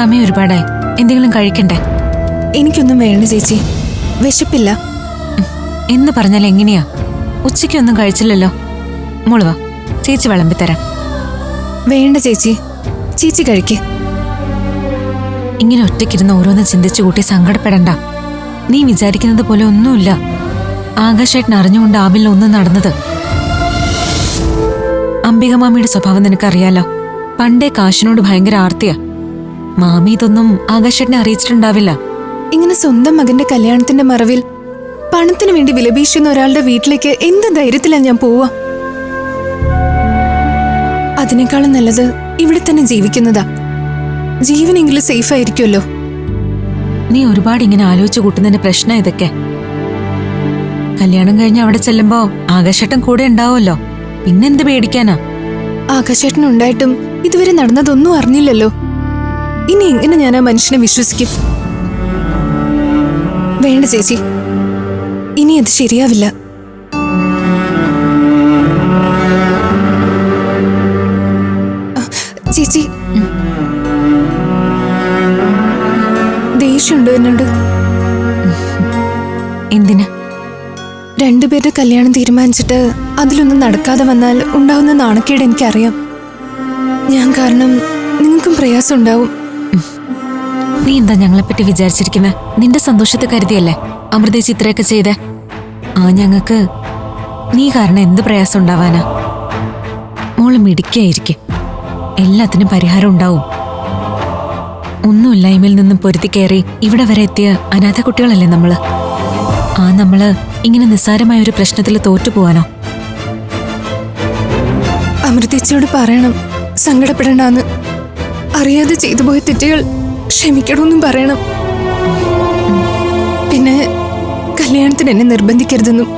സമയം ഒരുപാടായി. എന്തെങ്കിലും കഴിക്കണ്ടേ? എനിക്കൊന്നും വേണ്ട ചേച്ചി. വിശപ്പില്ല. എന്ന് പറഞ്ഞാൽ എങ്ങനെയാ? ഉച്ചയ്ക്കൊന്നും കഴിച്ചില്ലല്ലോ. മുളവാ ചേച്ചി വിളമ്പിത്തരാം വേണ്ട ചേച്ചി. ചേച്ചി കഴിക്ക്. ഇങ്ങനെ ഒറ്റയ്ക്കിരുന്ന് ഓരോന്ന് ചിന്തിച്ചു കൂട്ടി സങ്കടപ്പെടണ്ട. നീ വിചാരിക്കുന്നത് പോലെ ഒന്നുമില്ല. ആകാശേട്ടൻ അറിഞ്ഞുകൊണ്ടാവില്ല ഒന്നും നടന്നത്. അംബിക മാമിയുടെ സ്വഭാവം നിനക്കറിയാലോ? പണ്ടേ കാശിനോട് ഭയങ്കര ആർത്തിയാ. മാമി ഇതൊന്നും ആകാശേട്ടനെ അറിയിച്ചിട്ടുണ്ടാവില്ല. ഇങ്ങനെ സ്വന്തം മകന്റെ കല്യാണത്തിന്റെ മറവിൽ പണത്തിനു വേണ്ടി വിലപീശുന്ന ഒരാളുടെ വീട്ടിലേക്ക് എന്ത് ധൈര്യത്തിലാ ഞാൻ പോവാ അതിനേക്കാളും നല്ലത് ഇവിടെ തന്നെ ജീവിക്കുന്നതാ. ജീവനെങ്കിലും സേഫ് ആയിരിക്കുമല്ലോ. നീ ഒരുപാട് ഇങ്ങനെ ആലോചിച്ചു കൂട്ടുന്നതിന്റെ പ്രശ്നം ഇതൊക്കെ. കല്യാണം കഴിഞ്ഞ് അവിടെ ചെല്ലുമ്പോ ആകാശേട്ടൻ കൂടെ ഉണ്ടാവുമല്ലോ. പിന്നെന്ത് പേടിക്കാനാ? ആകാശേട്ടൻ ഉണ്ടായിട്ടും ഇതുവരെ നടന്നതൊന്നും അറിഞ്ഞില്ലല്ലോ. ഇനി എങ്ങനെ ഞാൻ ആ മനുഷ്യനെ വിശ്വസിക്കും? വേണ്ട ചേച്ചി. ഇനി അത് ശരിയാവില്ല. ചേച്ചി. ദേഷ്യമുണ്ടോ എന്നോട്? എന്തിനാ? രണ്ടുപേരുടെ കല്യാണം തീരുമാനിച്ചിട്ട് അതിലൊന്നും നടക്കാതെ വന്നാൽ ഉണ്ടാവുന്ന നാണക്കേട് എനിക്കറിയാം. ഞാൻ കാരണം നിങ്ങൾക്കും പ്രയാസം ഉണ്ടാവും നീ എന്താ ഞങ്ങളെപ്പറ്റി വിചാരിച്ചിരിക്കുന്നത് നിന്റെ സന്തോഷത്തെ കരുതിയല്ലേ? അമൃതേച്ചി ഇത്രയൊക്കെ ചെയ്തേ? ആ ഞങ്ങൾക്ക് നീ കാരണം എന്ത് പ്രയാസം ഉണ്ടാവാനാ? മോൾ മിടിക്കായിരിക്കെ എല്ലാത്തിനും പരിഹാരം ഉണ്ടാവും. ഒന്നുമില്ലായ്മയിൽ നിന്നും പൊരുത്തി കയറി ഇവിടെ വരെ എത്തിയ അനാഥ കുട്ടികളല്ലേ നമ്മൾ? ആ നമ്മൾ ഇങ്ങനെ നിസ്സാരമായ ഒരു പ്രശ്നത്തിൽ തോറ്റു തോറ്റുപോവാനോ അമൃതേച്ചിയോട് പറയണം. സങ്കടപ്പെടണ്ടെന്ന്. അറിയാതെ ചെയ്തു പോയ തെറ്റുകൾ ക്ഷമിക്കണമെന്നും പറയണം. പിന്നെ കല്യാണത്തിന് എന്നെ നിർബന്ധിക്കരുതെന്നും.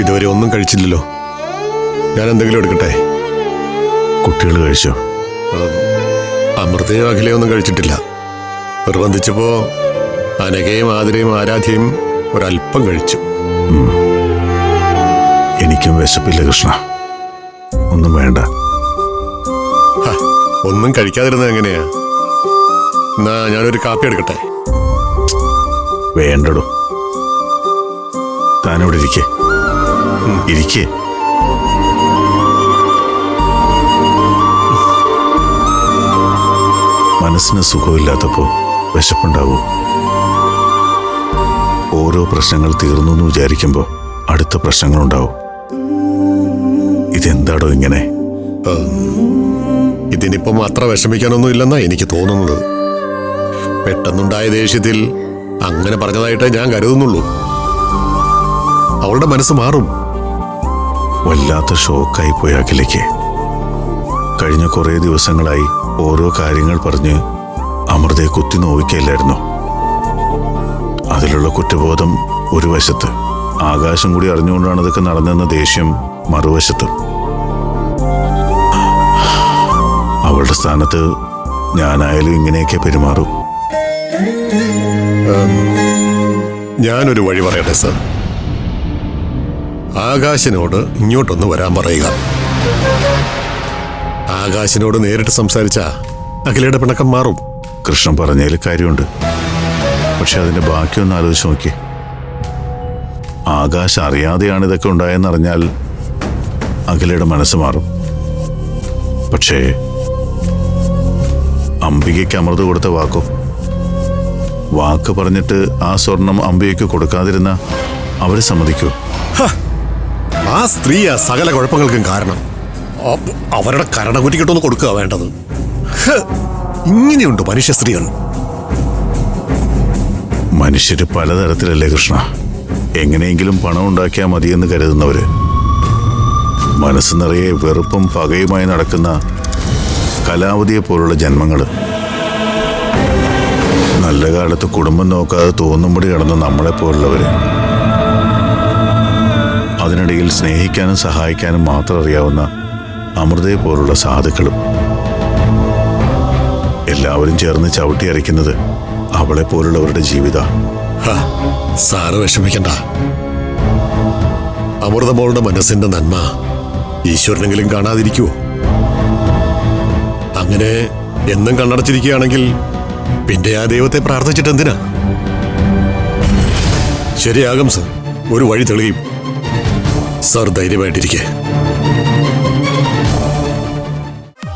ഇതുവരെ ഒന്നും കഴിച്ചില്ലല്ലോ. ഞാൻ എന്തെങ്കിലും എടുക്കട്ടെ? കുട്ടികൾ കഴിച്ചോ? അമൃതയോ അഖിലയോ ഒന്നും കഴിച്ചിട്ടില്ല. നിർബന്ധിച്ചപ്പോ അനഘയും ആതിരയും ആരാധ്യയും ഒരല്പം കഴിച്ചു. എനിക്കും വിശപ്പില്ല കൃഷ്ണ. ഒന്നും വേണ്ട. ഒന്നും കഴിക്കാതിരുന്നത് എങ്ങനെയാ? എന്നാ ഞാനൊരു കാപ്പി എടുക്കട്ടെ? വേണ്ടടോ. താനിവിടെ ഇരിക്കേ. ഇരിക്കേ. മനസ്സിന് സുഖമില്ലാത്തപ്പോൾ വിശപ്പുണ്ടാവൂ ഓരോ പ്രശ്നങ്ങൾ തീർന്നു എന്ന് വിചാരിക്കുമ്പോൾ അടുത്ത പ്രശ്നങ്ങളുണ്ടാവും. ഇതെന്താടോ ഇങ്ങനെ? ഇതിനിപ്പം അത്ര വിഷമിക്കാനൊന്നും ഇല്ലെന്നാ എനിക്ക് തോന്നുന്നത്. പെട്ടെന്നുണ്ടായ ദേഷ്യത്തിൽ അങ്ങനെ പറഞ്ഞതായിട്ടേ ഞാൻ കരുതുന്നുള്ളൂ. അവളുടെ മനസ്സ് മാറും. വല്ലാത്ത ഷോക്കായി പോയി അഖിലേക്ക് കുറേ ദിവസങ്ങളായി ഓരോ കാര്യങ്ങൾ പറഞ്ഞ് അമൃതയെ കുത്തി നോവിക്കയില്ലായിരുന്നു അതിലുള്ള കുറ്റബോധം ഒരു വശത്ത് ആകാശം കൂടി അറിഞ്ഞുകൊണ്ടാണ് ഇതൊക്കെ നടന്നെന്ന ദേഷ്യം മറുവശത്ത്. അവളുടെ സ്ഥാനത്ത് ഞാനായാലും ഇങ്ങനെയൊക്കെ പെരുമാറും. ഞാനൊരു വഴി പറയട്ടെ സർ. ആകാശിനോട് ഇങ്ങോട്ടൊന്ന് വരാൻ പറയുക. ആകാശിനോട് നേരിട്ട് സംസാരിച്ച അഖിലയുടെ പിണക്കം മാറും. കൃഷ്ണൻ പറഞ്ഞതിൽ കാര്യമുണ്ട്. പക്ഷെ അതിന്റെ ബാക്കിയൊന്ന് ആലോചിച്ച് നോക്കി ആകാശ് അറിയാതെയാണ് ഇതൊക്കെ ഉണ്ടായെന്നറിഞ്ഞാൽ അഖിലയുടെ മനസ്സ് മാറും. പക്ഷേ അംബികയ്ക്ക് അമൃത് കൊടുത്ത വാക്കോ? വാക്ക് പറഞ്ഞിട്ട് ആ സ്വർണം അംബികയ്ക്ക് കൊടുക്കാതിരുന്ന അവരെ സമ്മതിക്കൂ. ആ സ്ത്രീയാ സകല കുഴപ്പങ്ങൾക്കും കാരണം. അവരുടെ കരണകുറ്റിക്കിട്ടൊന്ന് കൊടുക്കുക വേണ്ടത്. ഇങ്ങനെയുണ്ട് മനുഷ്യ സ്ത്രീകൾ മനുഷ്യര് പലതരത്തിലല്ലേ കൃഷ്ണ? എങ്ങനെയെങ്കിലും പണം ഉണ്ടാക്കിയാൽ മതിയെന്ന് കരുതുന്നവര്. മനസ്സ് നിറയെ വെറുപ്പും പകയുമായി നടക്കുന്ന കലാവതിയെ പോലുള്ള ജന്മങ്ങൾ നല്ല കാലത്ത് കുടുംബം നോക്കാതെ തോന്നുമ്പടി കിടന്ന നമ്മളെ പോലുള്ളവര്. അതിനിടയിൽ സ്നേഹിക്കാനും സഹായിക്കാനും മാത്രം അറിയാവുന്ന അമൃതയെ പോലുള്ള സാധുക്കളും എല്ലാവരും ചേർന്ന് ചവിട്ടി അരയ്ക്കുന്നത് അവളെ പോലുള്ളവരുടെ ജീവിത. സാറ് വിഷമിക്കണ്ട. അമൃതമോളുടെ മനസ്സിന്റെ നന്മ ഈശ്വരനെങ്കിലും കാണാതിരിക്കുവോ? അങ്ങനെ എന്നും കണ്ണടച്ചിരിക്കുകയാണെങ്കിൽ പിന്നെ ആ ദൈവത്തെ പ്രാർത്ഥിച്ചിട്ട് എന്തിനാ? ശരിയാകും സർ. ഒരു വഴി തെളിയും. സർ ധൈര്യമായിട്ടിരിക്കേ.